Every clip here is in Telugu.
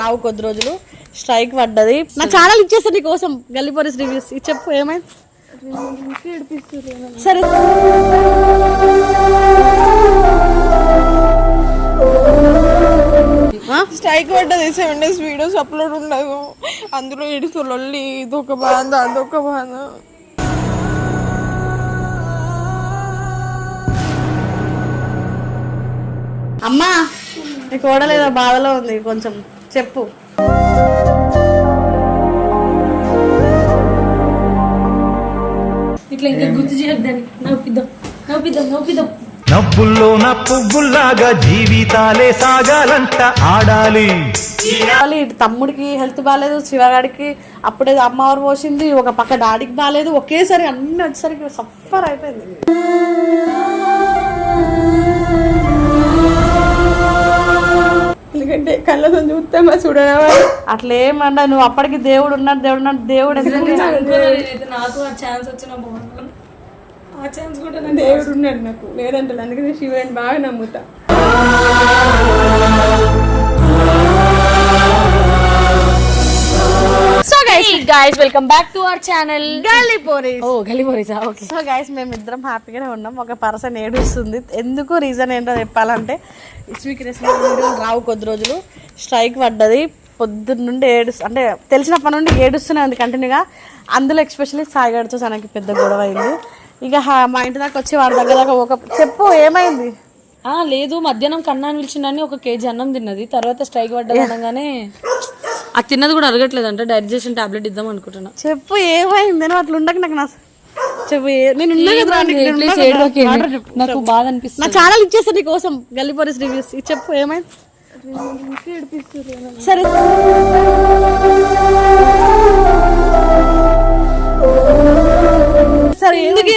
రావు కొద్ది రోజులు స్ట్రైక్ పడ్డది. నా ఛానల్ ఇచ్చేస్తా నీ కోసం గల్లీపోరీస్ రివ్యూస్ చెప్పు ఏమైంది సరే? స్ట్రైక్ పడ్డది సెవెన్ డేస్ వీడియోస్ అప్లోడ్ ఉండదు. అందులో ఎడుతూ లొల్లి ఇదొక బాధ అదొక బాధ. అమ్మా నీ కోడలేదో బాధలో ఉంది కొంచెం చెప్పు. ఇట్లా ఇంకా గుర్తు చేయొద్దని నవ్వుపిద్దాం నవ్వుపిద్దాం నవ్వుపిద్దాం నవ్వుల్లో నా పువ్వుల్లాగా జీవితాలే సాగాలంట ఆడాలి. ఇటు తమ్ముడికి హెల్త్ బాగాలేదు శివగాడికి అప్పుడే అమ్మవారు పోసింది ఒక పక్క డాడీకి బాగాలేదు ఒకేసారి అన్ని వచ్చేసరికి సఫర్ అయిపోయింది. ఎందుకంటే కళ్ళతో చూస్తే మా చూడరా అట్లా ఏమంటా నువ్వు అప్పటికి దేవుడు ఉన్నాడు దేవుడు ఉన్నాడు దేవుడు నాకు ఆ ఛాన్స్ వచ్చిన ఆ ఛాన్స్ కూడా దేవుడు ఉన్నాడు నాకు. లేదంటే అందుకని శివుని బాగా నమ్ముతా. Guys guys welcome back to our channel గల్లీపోరీస్ ఓ గలిపోరీసా ఓకే సో గైస్ మేము ఇద్దరం హ్యాపీగానే ఉన్నాం. ఒక పర్సన్ ఏడుస్తుంది. ఎందుకు రీజన్ ఏంటో చెప్పాలంటే ఇట్స్ వీక్ రావు కొద్ది రోజులు స్ట్రైక్ పడ్డది. పొద్దున్న నుండి ఏడు అంటే తెలిసినప్పటి నుండి ఏడుస్తూనే ఉంది కంటిన్యూగా. అందులో ఎక్స్పెషల్లీ సాయిగాడితో తనకి పెద్ద గొడవ అయింది. ఇక మా ఇంటి దాకా వచ్చి వాడి దగ్గర దాకా ఒక చెప్పు ఏమైంది? ఆ లేదు మధ్యాహ్నం కన్నాన్ని పిలిచిండని ఒక కేజీ అన్నం తిన్నది. తర్వాత స్ట్రైక్ పడ్డది అనగానే అది తిన్నది కూడా అరగట్లేదంట. డైజెషన్ టాబ్లెట్ ఇద్దాం అనుకుంటున్నా. చెప్పు ఏమైంది? నువ్వు అట్లా ఉండక నాకు నా చెప్పు ఏ- నేను ఉన్నా కదా నీకు, నేను ఉన్నా Please కదా. ఏడవకండి. మాట్లాడు చెప్పు. నాకు బాధ అనిపిస్తుంది. నా ఛానల్ ఇచ్చేస్తా నీ కోసం గల్లీపోరీస్ రివ్యూస్ ఇది చెప్పు ఏమైంది? సరే. సరే ఎందుకు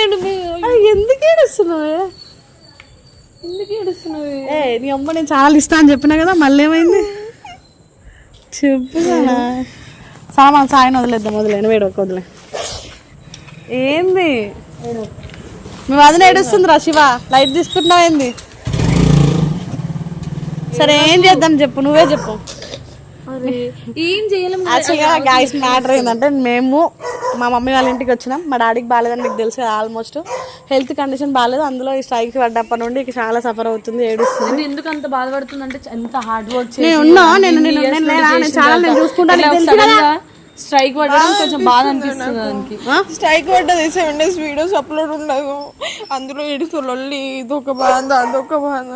ఎందుకు ఏడుస్తున్నావే? ఎందుకు ఏడుస్తున్నావు? ఏ నీ అమ్మ నేను ఛానల్ ఇస్తా అని చెప్పినా కదా మళ్ళీ ఏమైంది? చెప్పు. సామాన్ సాయం వదిలేద్దాం వదిలేను వేడు ఒక వదిలే. ఏంది? మీ వదిన ఏడుస్తుంది రా శివ. లైట్ తీసుకుంటున్నావు ఏంది? సరే ఏం చేద్దాం చెప్పు నువ్వే చెప్పు. ఏం చేయలేం. యాక్చువల్గా గ్యాస్ మ్యాటర్ ఏంటంటే మేము మా మమ్మీ వాళ్ళ ఇంటికి వచ్చినాం. మా డాడీకి బాగాలేదని మీకు తెలుసు కదా ఆల్మోస్ట్ హెల్త్ కండిషన్ బాగాలేదు అందులో ఈ స్ట్రైక్ పడ్డప్పటి నుండి ఇక చాలా సఫర్ అవుతుంది ఏడుస్తుంది. నేను ఎందుకు అంత బాధపడుతుందంటే ఎంత హార్డ్ వర్క్ నేను ఉన్నా నేను చాలా నేను చూసుకుంటాను. నీకు తెలుసు కదా? స్ట్రైక్ పడడం కొంచెం బాధ అనిపిస్తుంది దానికి. స్ట్రైక్ పడ్డది సెవెన్ డేస్ వీడియోస్ అప్లోడ్ ఉండదు. అందులో ఎడుతూ లొల్లి ఇదొక బాధ అదొక బాధ.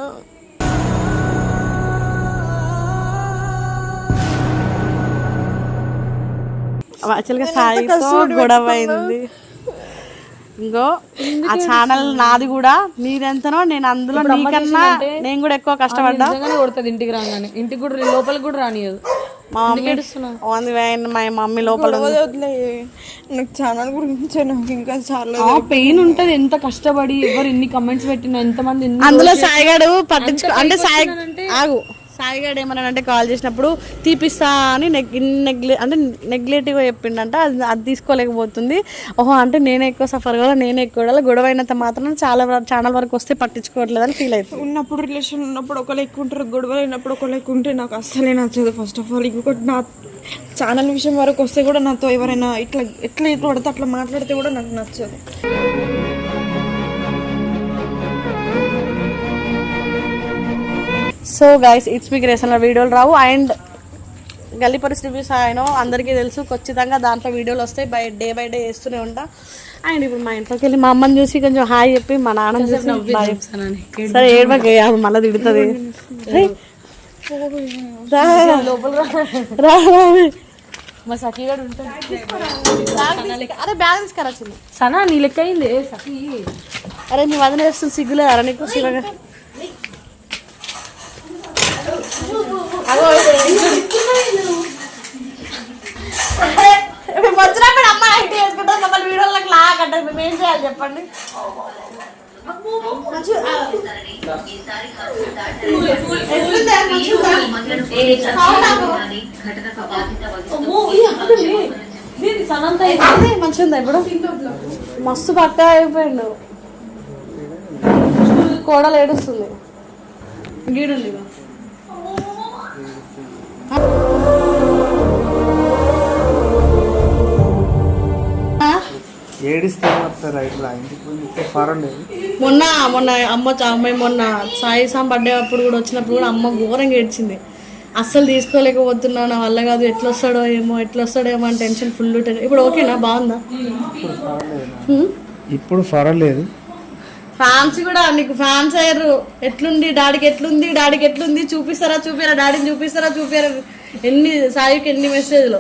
యాక్చువల్గా సాయితో గొడవ అయింది. ఇంకో ఆ ఛానల్ నాది కూడా నీదెంతనో నేను అందులో నీకన్నా నేను కూడా ఎక్కువ కష్టపడ్డా. కొడుతుంది ఇంటికి రాగానే. ఇంటికి కూడా లోపలికి కూడా రానియదు. మా మమ్మీ మా మమ్మీ లోపల నాకు ఛానల్ గురించి నాకు ఇంకా చాలా పెయిన్ ఉంటది ఎంత కష్టపడి ఎవరు ఇన్ని కమెంట్స్ పెట్టినా ఎంత మంది ఎన్ని అందులో సాయిగాడు పట్టించుకో అంటే సాయి ఆగు. సాయిగాడు ఏమన్నాడంటే కాల్ చేసినప్పుడు తీపిస్తా అని నెగ్లె అంటే నెగ్లెటివ్గా చెప్పిండంట. అది అది తీసుకోలేకపోతుంది. ఓహో అంటే నేనే ఎక్కువ సఫర్ కావాలి నేనే ఎక్కువ గొడవ అయినంత మాత్రం చాలా ఛానల్ వరకు వస్తే పట్టించుకోవట్లేదని ఫీల్ అవుతుంది. ఉన్నప్పుడు రిలేషన్ ఉన్నప్పుడు ఒకళ్ళు ఎక్కువ ఉంటారు గొడవ అయినప్పుడు ఒకళ్ళు ఎక్కువ ఉంటే నాకు అస్సలే నచ్చదు. ఫస్ట్ ఆఫ్ ఆల్ ఇంకొకటి నా ఛానల్ విషయం వరకు వస్తే కూడా నాతో ఎవరైనా ఇట్లా ఎట్లా ఎట్లా పడితే అట్లా మాట్లాడితే కూడా నాకు నచ్చదు. సో గైస్ ఇట్స్ మీకు రేసన్లో వీడియోలు రావు. అండ్ గల్లీ పరిస్థితి రివ్యూస్ ఆయన అందరికీ తెలుసు. ఖచ్చితంగా దాంట్లో వీడియోలు వస్తాయి. బై డే బై డే వేస్తూనే ఉంటా. అండ్ ఇప్పుడు మా ఇంట్లోకి వెళ్ళి మా అమ్మని చూసి కొంచెం హాయ్ చెప్పి మా నాన్న చూసి. సరే ఏడవకి మళ్ళీ తిడుతుంది. మా సఖీ గారు అరే బ్యాగ్ తీసుకురా చిన్న సనా నీ లెక్క అయింది. సఖీ? అరే నీ వదిన వేస్తుంది సిగ్గులే అరే నీకు శివగా మేము వచ్చినప్పుడు అమ్మ నైట్ వేసుకుంటాం మమ్మల్ని వీడియోలకు లాగంటే మేము ఏం చేయాలి చెప్పండి ఎట్లుంది? మంచిగుందా? ఇప్పుడు మస్తు పక్క అయిపోయిండు కోడలు ఏడుస్తుంది గీడుంది ఏడిస్తే వస్తారు ఇట్లా ఇంటికి పోయి ఇంటికి పర్వాలేదు మొన్న మొన్న అమ్మ అమ్మాయి మొన్న సాయి సాం బర్త్డే అప్పుడు కూడా వచ్చినప్పుడు కూడా అమ్మ ఘోరంగా ఏడ్చింది. అస్సలు తీసుకోలేకపోతున్నా నా వల్ల కాదు ఎట్లా వస్తాడో ఏమో ఎట్లా వస్తాడో ఏమో అని టెన్షన్ ఫుల్ టెన్షన్ ఇప్పుడు ఓకేనా? బాగుందా? ఇప్పుడు పర్వాలేదు ఇప్పుడు పర్వాలేదు ఫ్యాన్స్ కూడా నీకు ఫ్యాన్స్ అయ్యారు. ఎట్లుంది? డాడీకి ఎట్లుంది? డాడీకి ఎట్లుంది? చూపిస్తారా చూపిరా డాడీని చూపిస్తారా చూపిరా ఎన్ని సాయికి ఎన్ని మెసేజ్లు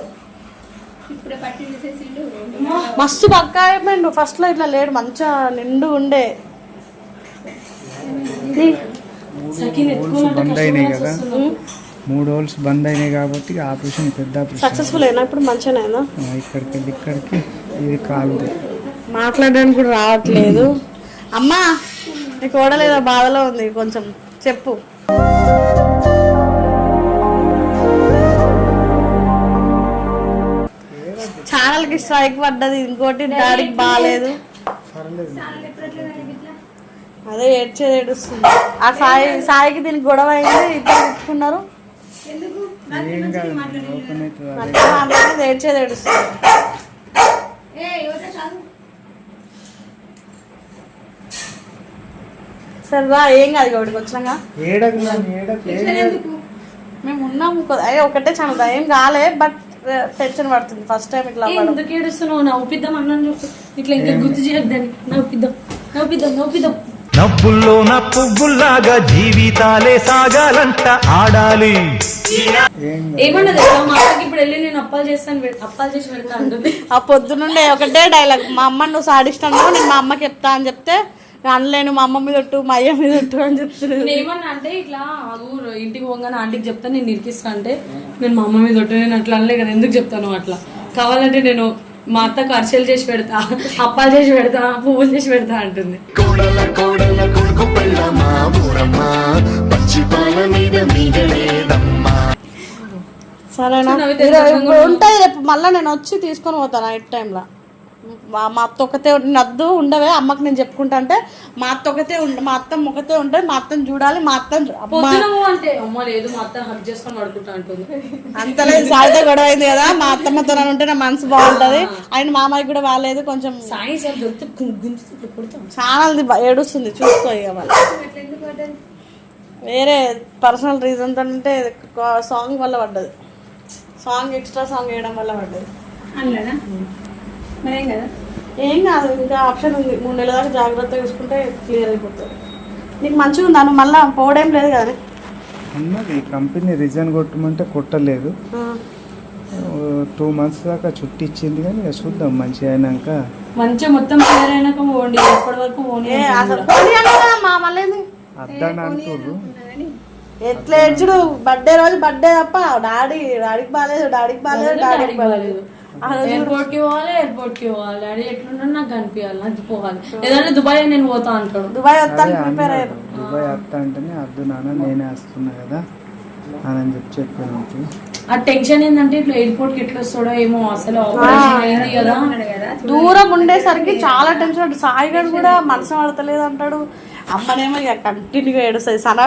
మస్తు పక్కా అయిపోయిండు ఫస్ట్లో ఇట్లా లేడు మంచిగా నిండు ఉండే. బంద్ అయినాయి కదా. మూడు హోల్స్ బంద్ అయినాయి కాబట్టి ఆపరేషన్ పెద్ద ఆపరేషన్. సక్సెస్ఫుల్ అయినా ఇప్పుడు మంచిగా ఇక్కడికి వెళ్ళి ఇక్కడికి ఇది కాలుది. మాట్లాడడానికి కూడా రావట్లేదు. అమ్మా నీకు ఓడలేదో? బాధలో ఉంది. కొంచెం చెప్పు. ఛానల్కి స్ట్రైక్ పడ్డది. ఇంకోటి డాడీకి బాగాలేదు అదే ఏడ్చేది ఏడుస్తుంది. ఆ సాయి సాయికి దీనికి గొడవ అయింది. ఇద్దరు మాట్లాడేది ఏడ్చేది ఏడుస్తుంది. సరే రా ఏం కాదు గౌడికి వచ్చినాక. మేము ఉన్నాము. అయ్యో ఒకటే ఛానల్ ఏం కాలే బట్ టెన్షన్ పడుతుంది. ఫస్ట్ టైం ఇట్లా. ఎందుకు ఏడుస్తున్నావు? నవ్వుపిద్దాం అన్నాను చెప్పు ఇట్లా ఇంకా గుర్తు చేయొద్దని నవ్వుపిద్దాం నవ్వుపిద్దాం నవ్వుపిద్దాం నవ్వుల్లో నా పువ్వుల్లాగా జీవితాలే సాగాలంట ఆడాలి. ఏం? ఏమన్నా తెలుసా మా అక్కకి ఇప్పుడు వెళ్ళి నేను అప్పాలు చేస్తాను అప్పాలు చేసి పెడతా అంటుంది. ఆ పొద్దునుండే ఒకటే డైలాగ్ మా అమ్మ నువ్వు సాడిస్తాను నేను మా అమ్మకి చెప్తా అని చెప్తే అనలేను మా అమ్మ మీద ఒట్టు మా అయ్య మీద ఒట్టు అని చెప్తున్నాను నేను ఏమన్నా అంటే ఇట్లా ఆగు ఇంటికి పోగానే ఆంటీకి చెప్తా నేను ఇరికిస్తా అంటే నేను మా అమ్మ మీద ఒట్టు నేను అట్లా అనలే కదా ఎందుకు చెప్తాను అట్లా? కావాలంటే నేను మా అత్తకు అరిసెలు చేసి పెడతా అప్పాలు చేసి పెడతా పువ్వులు చేసి పెడతా అంటుంది. సరేనా? ఉంటాయి రేపు మళ్ళీ నేను వచ్చి తీసుకొని పోతాను నైట్ టైంలో. మా మా అత్త ఒకతే నద్దు ఉండవే అమ్మకి నేను చెప్పుకుంటా అంటే మా అత్త ఒకతే ఉండ మా అత్త ఒకతే ఉంటుంది మా అత్తని చూడాలి మా అత్త అత్త అంతలేదు సాయితో గొడవ అయింది కదా మా అత్తమ్మతో ఉంటే నా మనసు బాగుంటది. ఆయన మామయ్య కూడా బాగాలేదు కొంచెం సాయి చాలా ఏడుస్తుంది చూసుకో ఇక వాళ్ళు వేరే పర్సనల్ రీజన్తో అంటే సాంగ్ వల్ల పడ్డది. సాంగ్ ఎక్స్ట్రా సాంగ్ వేయడం వల్ల పడ్డది. కదా? ఏం కాదు ఇంకా ఆప్షన్ ఉంది. మూడు నెలల దాకా జాగ్రత్తగా చూసుకుంటే క్లియర్ అయిపోతుంది. నీకు మంచిగా ఉందా? నువ్వు మళ్ళీ పోవడం లేదు కదా ఉన్నది. కంపెనీ రిజైన్ కొట్టమంటే కొట్టలేదు. టూ మంత్స్ దాకా చుట్టి ఇచ్చింది కానీ చూద్దాం. మంచిగా అయినాక. మంచిగా మొత్తం క్లియర్ అయినాక పోండి. ఎప్పటి వరకు పోనీ అద్దని అంటుర్రు. ఎట్లా ఏడ్చుడు? బర్త్డే రోజు బర్త్డే తప్ప డాడీ డాడీకి బాగాలేదు డాడీకి బాగాలేదు డాడీకి బాగాలేదు. ఎయిర్పోర్ట్కి పోవాలి ఎయిర్పోర్ట్కి పోవాలి. డాడీ ఎట్లున్నాడు నాకు కనిపించాలి నాకు పోవాలి. ఏదైనా దుబాయ్ నేను పోతా అంటాడు. దుబాయ్ వస్తాను ప్రిపేర్ అయ్యారు దుబాయ్ అత్త అంటేనే అద్దు నాన్న నేనే వస్తున్నా కదా అని చెప్పి చెప్పాను ఆ టెన్షన్ ఏంటంటే ఇట్లా ఎయిర్పోర్ట్కి ఎట్లా వస్తాడో ఏమో అసలు ఆపరేషన్ అయింది కదా. దూరం ఉండేసరికి చాలా టెన్షన్ ఉంటుంది సాయిగాడు కూడా మనసు పడతలేదు అంటాడు. అమ్మనేమో ఇక కంటిన్యూగా ఏడుస్తుంది. సన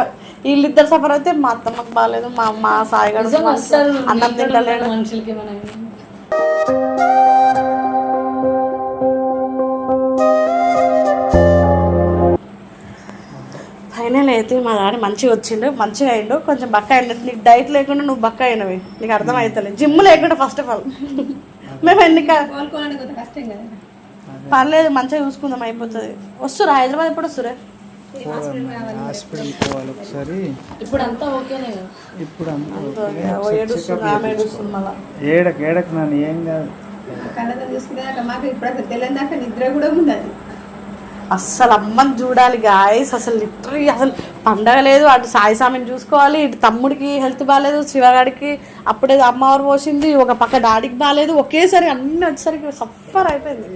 వీళ్ళిద్దరు సఫర్ అయితే మా అత్తమ్మకి బాగాలేదు మా అమ్మ సాయిగాడు అన్నం తింటలేడు. మనుషులకి అయిందా? ఫైనల్ అయితే మా డాడీ మంచిగా వచ్చిండు మంచిగా అయిండు. కొంచెం బక్క అయిండు. నీకు డైట్ లేకుండా నువ్వు బక్క అయినవి. నీకు అర్థం అవుతలేదు జిమ్ లేకుండా ఫస్ట్ ఆఫ్ ఆల్ మేము ఎన్ని పర్లేదు మంచిగా చూసుకుందాం అయిపోతుంది. వస్తురా హైదరాబాద్ ఎప్పుడు వస్తురా హాస్పిటల్ పోవాలి ఒకసారి. ఓకేనే ఏడకు ఏడకు నన్ను ఏం కాదు. కళ్ళతో చూసుకునేదాకా మాకు ఇప్పుడు అసలు తెలియని దాకా నిద్ర కూడా ఉండదు. అస్సలు అమ్మని చూడాలి గాయస్ అసలు లిటరీ అసలు పండగ లేదు. అటు సాయి స్వామిని చూసుకోవాలి ఇటు తమ్ముడికి హెల్త్ బాగాలేదు శివగాడికి అప్పుడే అమ్మవారు పోసింది ఒక పక్క డాడీకి బాగాలేదు ఒకేసారి అన్ని వచ్చేసరికి సఫర్ అయిపోయింది.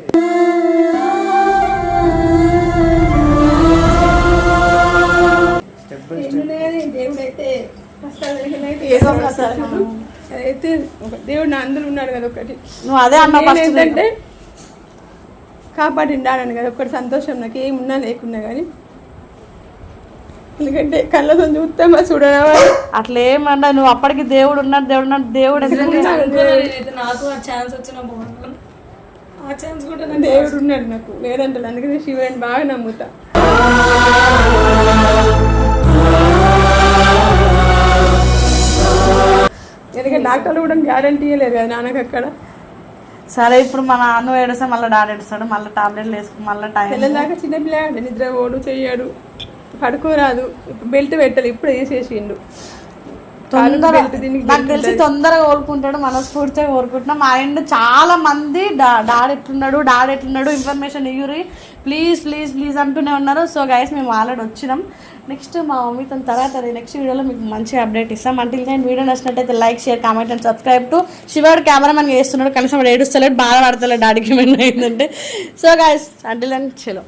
స్టెప్ బై ఎన్నున్నాయని దేవుడు అయితే కష్టాలు కలిగినైతే ఏదో అయితే దేవుడు నా అందులో ఉన్నాడు కదా ఒకటి. నువ్వు అదే అన్న ఏంటంటే కాపాడిండాలని కదా ఒకటి సంతోషం నాకు ఏమున్నా లేకున్నా కానీ ఎందుకంటే కళ్ళతో చూస్తే మా చూడడం అట్లా ఏమన్నా నువ్వు అప్పటికి దేవుడు ఉన్నాడు దేవుడు ఉన్నాడు దేవుడు నాకు ఆ ఛాన్స్ వచ్చిన ఆ ఛాన్స్ కూడా దేవుడు ఉన్నాడు నాకు. లేదంటే అందుకని శివుని బాగా నమ్ముతా. డాక్టర్లు కూడా గ్యారంటీ లేదు కదా నాన్నకు అక్కడ. సరే ఇప్పుడు మన నాన్న ఏడుస్తే మళ్ళీ డాడీ ఏడుస్తాడు మళ్ళీ టాబ్లెట్లు వేసుకుని మళ్ళీ టైం పిల్లలాగా చిన్న పిల్లగాడు నిద్ర ఓడు చెయ్యడు పడుకోరాదు. బెల్ట్ పెట్టాలి ఇప్పుడు వేసేసిండు. తొందర నాకు తెలిసి తొందరగా కోలుకుంటాడు మనస్ఫూర్తిగా కోరుకుంటున్నాం అండ్ చాలా మంది డా- డాడీ ఎట్లున్నాడు డాడీ ఎట్లున్నాడు ఇన్ఫర్మేషన్ ఇయ్యూరి ప్లీజ్ ప్లీజ్ ప్లీజ్ అంటూనే ఉన్నారు. సో గైస్ మేము ఆల్రెడీ వచ్చినాం. నెక్స్ట్ మా మమ్మీతో తర్వాత నెక్స్ట్ వీడియోలో మీకు మంచి అప్డేట్ ఇస్తాం. అంటే నేను వీడియో నచ్చినట్టయితే like share comment and subscribe to శివాడు cameraman చేస్తున్నాడు. కనీసం ఏడుస్తలేడు బాధపడతలేడు డాడీకి ఏమైనా అయిందంటే. సో గైస్ అండ్ చలో